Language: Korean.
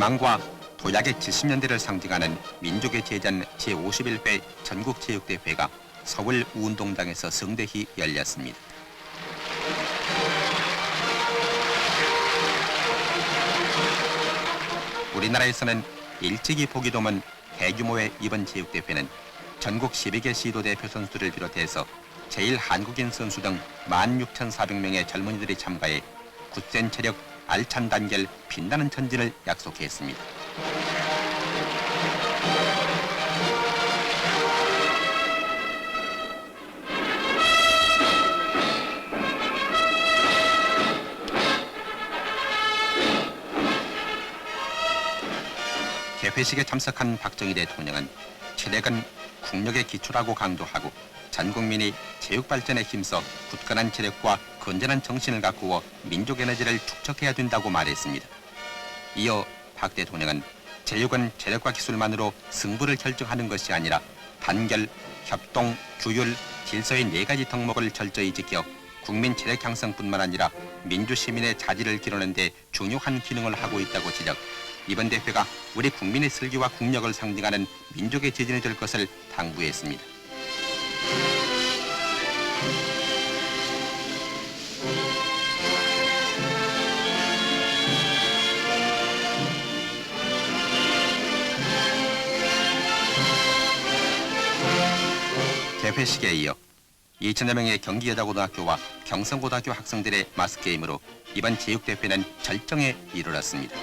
희망과 도약의 70년대를 상징하는 민족의 제전 제51회 전국체육대회가 서울 운동장에서 성대히 열렸습니다. 우리나라에서는 일찍이 보기 드문 대규모의 이번 체육대회는 전국 12개 시도 대표 선수들을 비롯해서 제일 한국인 선수 등 16,400명의 젊은이들이 참가해 굳센 체력, 알찬 단결, 빛나는 전진을 약속했습니다. 개회식에 참석한 박정희 대통령은 체력은 국력의 기초라고 강조하고 전 국민이 체육 발전에 힘써 굳건한 체력과 건전한 정신을 가꾸어 민족 에너지를 축적해야 된다고 말했습니다. 이어 박 대통령은 체육은 체력과 기술만으로 승부를 결정하는 것이 아니라 단결, 협동, 규율, 질서의 네 가지 덕목을 철저히 지켜 국민 체력 향상뿐만 아니라 민주 시민의 자질을 기르는 데 중요한 기능을 하고 있다고 지적. 이번 대회가 우리 국민의 슬기와 국력을 상징하는 민족의 재진이 될 것을 당부했습니다. 개회식에 이어 2천여 명의 경기여자고등학교와 경성고등학교 학생들의 마스게임으로 이번 체육대회는 절정에 이르렀습니다.